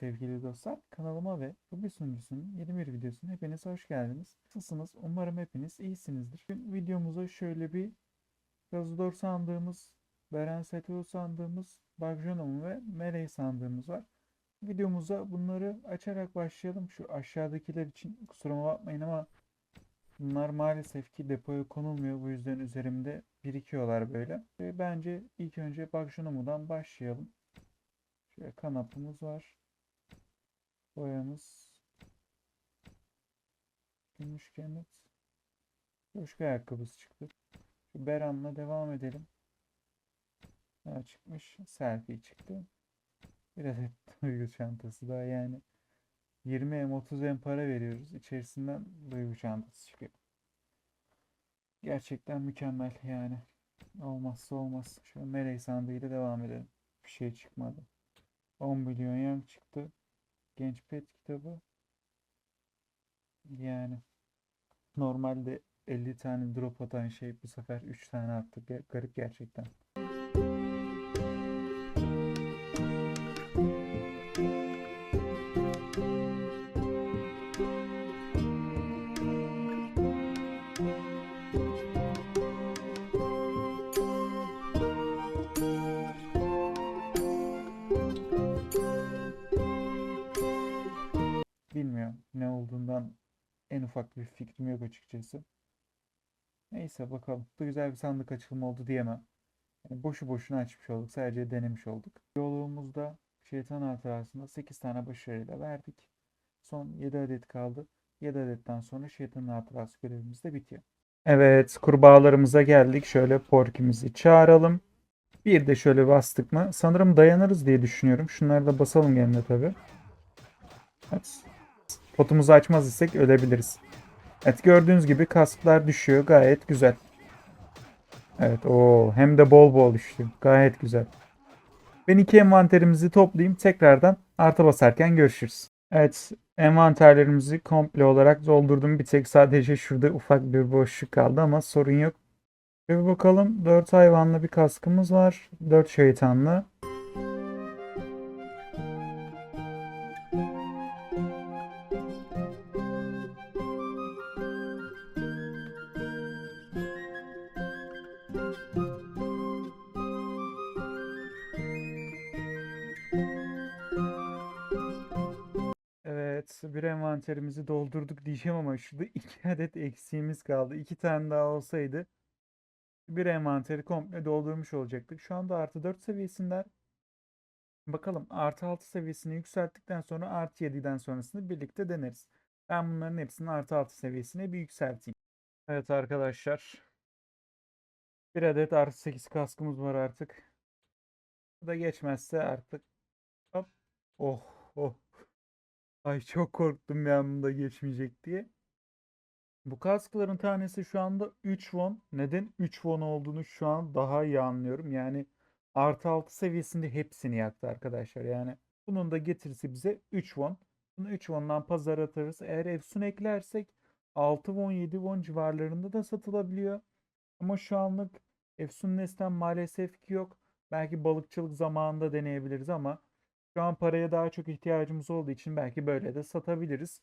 sevgili dostlar. Kanalıma ve Ruby sunucusunun yeni bir videosuna hepiniz hoş geldiniz. Nasılsınız? Umarım hepiniz iyisinizdir. Bugün videomuza şöyle bir Gazador sandığımız, Beren Seteo sandığımız, Bagjonom ve Melee sandığımız var. Videomuza bunları açarak başlayalım. Şu aşağıdakiler için kusuruma bakmayın ama bunlar maalesef ki depoya konulmuyor. Bu yüzden üzerimde birikiyorlar böyle. Ve bence ilk önce Bagjonom'dan başlayalım. Şöyle kanapımız var. Boyamız. Gümüş kemet. Coşku ayakkabısı çıktı. Şu Beran'la devam edelim. Ne çıkmış? Selfie çıktı. Bir adet duygu çantası daha yani 20 M 30 M para veriyoruz. İçerisinden duygu çantası çıkıyor. Gerçekten mükemmel yani. Olmazsa olmaz. Şöyle Melee sandığıyla devam edelim. Bir şey çıkmadı. 10 milyon yen çıktı. Genç Pet kitabı. Yani normalde 50 tane drop atan şey bu sefer 3 tane attı. Garip gerçekten. Ufak bir fikrim yok açıkçası. Neyse bakalım. Bu güzel bir sandık açılımı oldu diyemem. Yani boşu boşuna açmış olduk. Sadece denemiş olduk. Yolumuzda şeytan hatırasında 8 tane başarıyla verdik. Son 7 adet kaldı. 7 adetten sonra şeytanın hatırası görevimiz de bitiyor. Evet kurbağalarımıza geldik. Şöyle porkimizi çağıralım. Bir de şöyle bastık mı? Sanırım dayanırız diye düşünüyorum. Şunları da basalım gene tabii. Evet. Potumuzu açmaz isek ölebiliriz. Evet gördüğünüz gibi kasklar düşüyor. Gayet güzel. Evet o hem de bol bol düştü. Gayet güzel. Ben iki envanterimizi toplayayım. Tekrardan artı basarken görüşürüz. Evet envanterlerimizi komple olarak doldurdum. Bir tek sadece şurada ufak bir boşluk kaldı ama sorun yok. Bir bakalım. 4 hayvanlı bir kaskımız var. 4 şeytanlı. Envanterimizi doldurduk diyeceğim ama şurada iki adet eksiğimiz kaldı. İki tane daha olsaydı bir envanteri komple doldurmuş olacaktık. Şu anda artı 4 seviyesinden. Bakalım artı 6 seviyesini yükselttikten sonra artı 7'den sonrasını birlikte deneriz. Ben bunların hepsini artı 6 seviyesine bir yükselteyim. Evet arkadaşlar. Bir adet artı 8 kaskımız var artık. Bu da geçmezse artık. Hop. Oh oh. Ay çok korktum bir anda geçmeyecek diye. Bu kaskların tanesi şu anda 3 won. Neden 3 won olduğunu şu an daha iyi anlıyorum. Yani artı 6 seviyesinde hepsini yaktı arkadaşlar. Yani bunun da getirisi bize 3 won. Bunu 3 won'dan pazara atarız. Eğer Efsun eklersek 6 won 7 won civarlarında da satılabiliyor. Ama şu anlık Efsun Nes'ten maalesef ki yok. Belki balıkçılık zamanında deneyebiliriz ama şu an paraya daha çok ihtiyacımız olduğu için belki böyle de satabiliriz.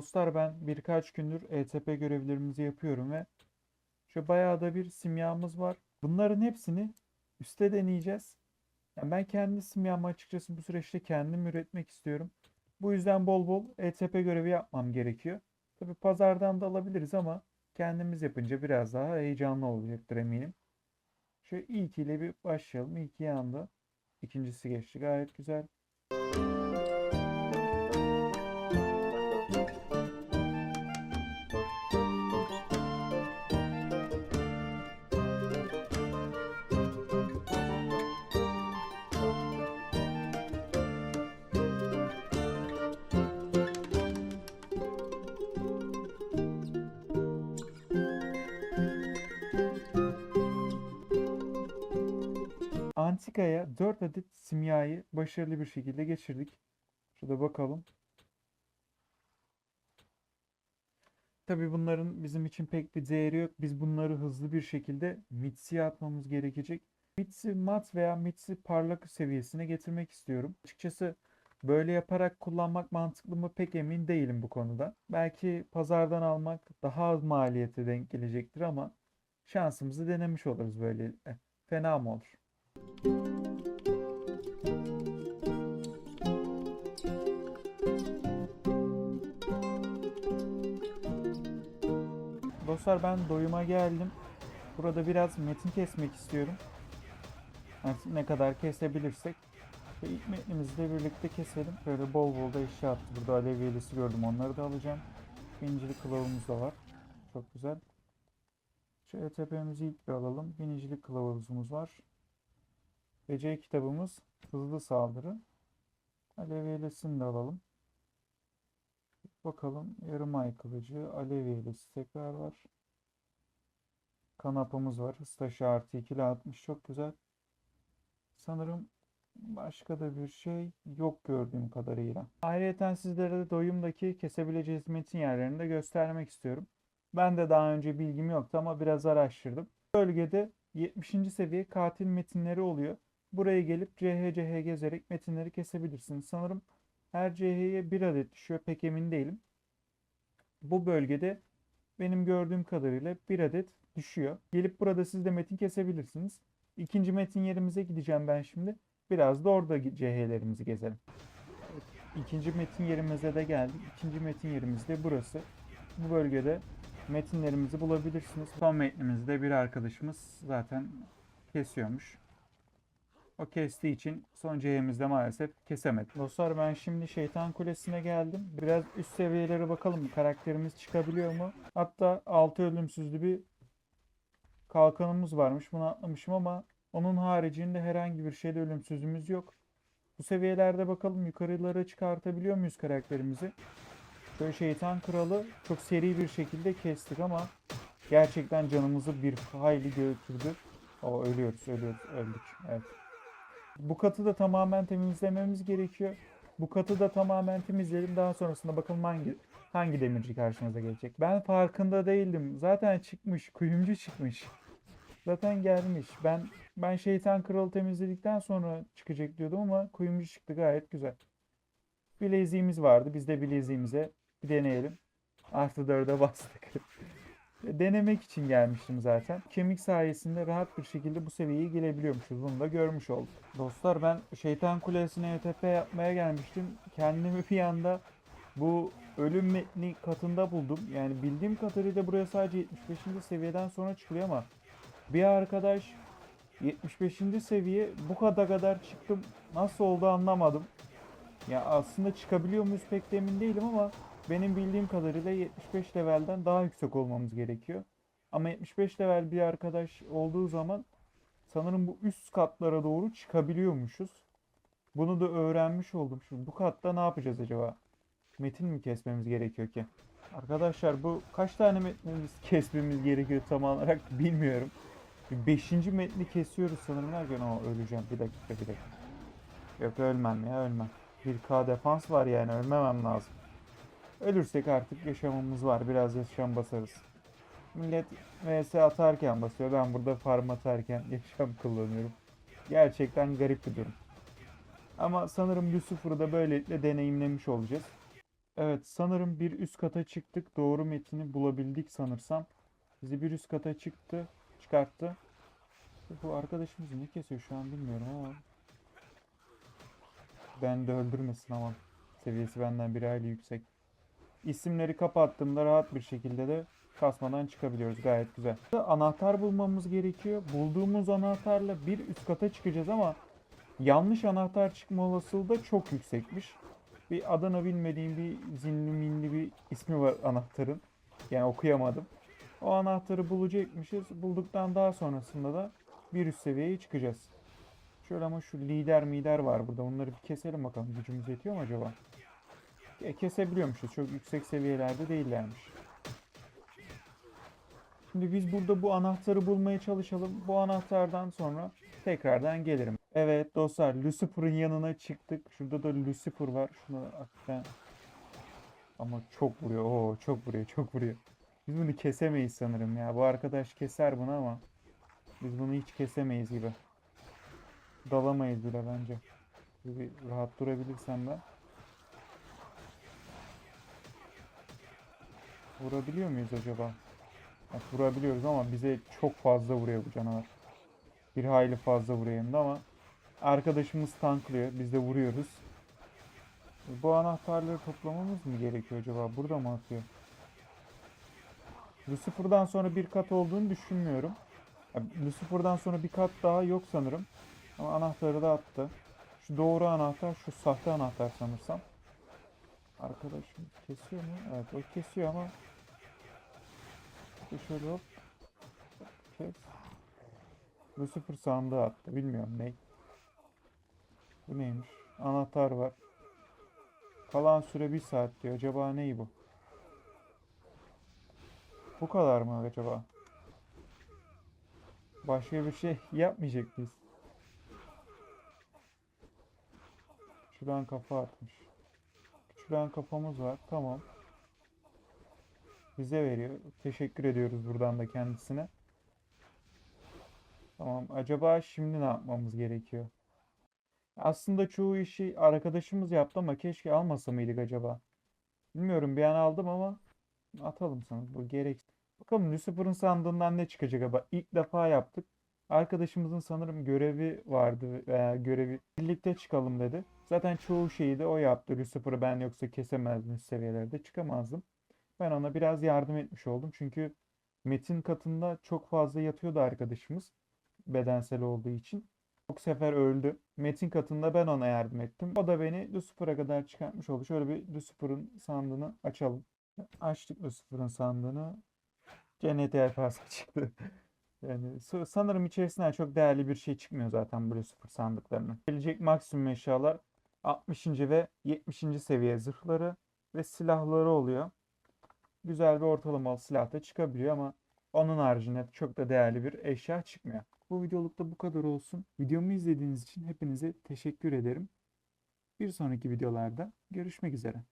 Dostlar ben birkaç gündür ETP görevlerimizi yapıyorum ve şu bayağı da bir simyamız var. Bunların hepsini üste deneyeceğiz. Yani ben kendi simyamı açıkçası bu süreçte kendim üretmek istiyorum. Bu yüzden bol bol ETP görevi yapmam gerekiyor. Tabi pazardan da alabiliriz ama kendimiz yapınca biraz daha heyecanlı olacaktır eminim. Şöyle ilkiyle bir başlayalım. İlki yandı. İkincisi geçti. Gayet güzel. Patikaya 4 adet simyayı başarılı bir şekilde geçirdik. Şurada bakalım. Tabii bunların bizim için pek bir değeri yok. Biz bunları hızlı bir şekilde Mitsi'ye atmamız gerekecek. Mitsi mat veya Mitsi parlak seviyesine getirmek istiyorum. Açıkçası böyle yaparak kullanmak mantıklı mı pek emin değilim bu konuda. Belki pazardan almak daha az maliyete denk gelecektir ama şansımızı denemiş oluruz böylelikle. Fena mı olur? Dostlar ben doyuma geldim. Burada biraz metin kesmek istiyorum. Artık ne kadar kesebilirsek. Ve ilk metnimizi birlikte keselim. Böyle bol bol da eşya attı. Burada alev yelisi gördüm. Onları da alacağım. Binicilik kılavuzumuz da var. Çok güzel. Şöyle tepemizi ilk bir alalım. Binicilik kılavuzumuz var. BC kitabımız hızlı saldırı. Alev yelesini de alalım. Bakalım yarım ay kılıcı, alev yelesi tekrar var. Kanapamız var. Hız taşı artı 2 ile 60 çok güzel. Sanırım başka da bir şey yok gördüğüm kadarıyla. Ayrıca sizlere de doyumdaki kesebileceğiz metin yerlerini de göstermek istiyorum. Ben de daha önce bilgim yoktu ama biraz araştırdım. Bölgede 70. seviye katil metinleri oluyor. Buraya gelip CHCH gezerek metinleri kesebilirsiniz. Sanırım her CH'ye bir adet düşüyor. Pek emin değilim. Bu bölgede benim gördüğüm kadarıyla bir adet düşüyor. Gelip burada siz de metin kesebilirsiniz. İkinci metin yerimize gideceğim ben şimdi. Biraz da orada CH'lerimizi gezelim. İkinci metin yerimize de geldik. İkinci metin yerimiz de burası. Bu bölgede metinlerimizi bulabilirsiniz. Son metnimizde bir arkadaşımız zaten kesiyormuş. O kestiği için son C'mizde maalesef kesemedik. Dostlar ben şimdi şeytan kulesine geldim. Biraz üst seviyelere bakalım. Karakterimiz çıkabiliyor mu? Hatta altı ölümsüzlü bir kalkanımız varmış. Bunu atlamışım ama onun haricinde herhangi bir şeyde ölümsüzlüğümüz yok. Bu seviyelerde bakalım yukarılara çıkartabiliyor muyuz karakterimizi? Şöyle şeytan kralı çok seri bir şekilde kestik ama gerçekten canımızı bir hayli götürdü. O ölüyoruz, ölüyoruz, öldük. Evet. Bu katı da tamamen temizlememiz gerekiyor. Bu katı da tamamen temizleyelim. Daha sonrasında bakalım hangi hangi demirci karşımıza gelecek. Ben farkında değildim. Zaten çıkmış, kuyumcu çıkmış. Zaten gelmiş. Ben ben şeytan kralı temizledikten sonra çıkacak diyordum ama kuyumcu çıktı gayet güzel. Bileziğimiz vardı. Biz de bileziğimize bir deneyelim. Artı 4'e bastık. Denemek için gelmiştim zaten. Kemik sayesinde rahat bir şekilde bu seviyeye gelebiliyormuşuz. Bunu da görmüş olduk. Dostlar ben Şeytan Kulesi'ne ETP yapmaya gelmiştim. Kendimi bir anda bu ölüm metni katında buldum. Yani bildiğim kadarıyla buraya sadece 75. seviyeden sonra çıkılıyor ama bir arkadaş 75. seviye bu kadar kadar çıktım. Nasıl oldu anlamadım. Ya aslında çıkabiliyor muyuz pek de emin değilim ama benim bildiğim kadarıyla 75 levelden daha yüksek olmamız gerekiyor. Ama 75 level bir arkadaş olduğu zaman sanırım bu üst katlara doğru çıkabiliyormuşuz. Bunu da öğrenmiş oldum. Şimdi bu katta ne yapacağız acaba? Metin mi kesmemiz gerekiyor ki? Arkadaşlar bu kaç tane metnimiz kesmemiz gerekiyor tam olarak bilmiyorum. Beşinci metni kesiyoruz sanırım derken o öleceğim. Bir dakika bir dakika. Yok ölmem ya ölmem. 1k defans var yani ölmemem lazım. Ölürsek artık yaşamımız var. Biraz yaşam basarız. Millet vs atarken basıyor. Ben burada farm atarken yaşam kullanıyorum. Gerçekten garip bir durum. Ama sanırım Lucifer'ı da böylelikle deneyimlemiş olacağız. Evet sanırım bir üst kata çıktık. Doğru metini bulabildik sanırsam. Bizi bir üst kata çıktı. Çıkarttı. Bu arkadaşımız ne kesiyor şu an bilmiyorum ama. Ben de öldürmesin ama. Seviyesi benden bir hayli yüksek. İsimleri kapattığımda rahat bir şekilde de kasmadan çıkabiliyoruz. Gayet güzel. Anahtar bulmamız gerekiyor. Bulduğumuz anahtarla bir üst kata çıkacağız ama yanlış anahtar çıkma olasılığı da çok yüksekmiş. Bir adını bilmediğim bir zinli minli bir ismi var anahtarın. Yani okuyamadım. O anahtarı bulacakmışız. Bulduktan daha sonrasında da bir üst seviyeye çıkacağız. Şöyle ama şu lider mider var burada. Onları bir keselim bakalım. Gücümüz yetiyor mu acaba? Kesebiliyormuşuz. Çok yüksek seviyelerde değillermiş. Şimdi biz burada bu anahtarı bulmaya çalışalım. Bu anahtardan sonra tekrardan gelirim. Evet dostlar Lucifer'ın yanına çıktık. Şurada da Lucifer var. Şunu hakikaten ama çok vuruyor. Oo çok vuruyor, çok vuruyor. Biz bunu kesemeyiz sanırım ya. Bu arkadaş keser bunu ama biz bunu hiç kesemeyiz gibi. Dalamayız bile bence. Bir rahat durabilirsem ben. Vurabiliyor muyuz acaba? Bak, vurabiliyoruz ama bize çok fazla vuruyor bu canavar. Bir hayli fazla vuruyor hem ama arkadaşımız tanklıyor. Biz de vuruyoruz. Bu anahtarları toplamamız mı gerekiyor acaba? Burada mı atıyor? Lucifer'dan sonra bir kat olduğunu düşünmüyorum. Lucifer'dan sonra bir kat daha yok sanırım. Ama anahtarı da attı. Şu doğru anahtar, şu sahte anahtar sanırsam. Arkadaşım kesiyor mu? Evet o kesiyor ama bir şöyle hop kes. Lucifer sandığı attı. Bilmiyorum ne. Bu neymiş? Anahtar var. Kalan süre bir saat diyor. Acaba ney bu? Bu kadar mı acaba? Başka bir şey yapmayacak mıyız? Şuradan kafa atmış. Şuradan kafamız var. Tamam. Bize veriyor. Teşekkür ediyoruz buradan da kendisine. Tamam. Acaba şimdi ne yapmamız gerekiyor? Aslında çoğu işi arkadaşımız yaptı ama keşke almasa mıydık acaba? Bilmiyorum bir an aldım ama atalım sana. Bu gerek. Bakalım Lucifer'ın sandığından ne çıkacak acaba? İlk defa yaptık. Arkadaşımızın sanırım görevi vardı veya görevi birlikte çıkalım dedi. Zaten çoğu şeyi de o yaptı. Lucifer'ı ben yoksa kesemezdim seviyelerde çıkamazdım. Ben ona biraz yardım etmiş oldum. Çünkü metin katında çok fazla yatıyordu arkadaşımız. Bedensel olduğu için. Çok sefer öldü. Metin katında ben ona yardım ettim. O da beni Lucifer'a kadar çıkartmış oldu. Şöyle bir Lucifer'ın sandığını açalım. Açtık Lucifer'ın sandığını. Cennet yelpazesi çıktı. Yani sa- sanırım içerisinden çok değerli bir şey çıkmıyor zaten bu Lucifer sandıklarının. Gelecek maksimum eşyalar 60. ve 70. seviye zırhları ve silahları oluyor. Güzel bir ortalamalı silah da çıkabiliyor ama onun haricinde çok da değerli bir eşya çıkmıyor. Bu videolukta bu kadar olsun. Videomu izlediğiniz için hepinize teşekkür ederim. Bir sonraki videolarda görüşmek üzere.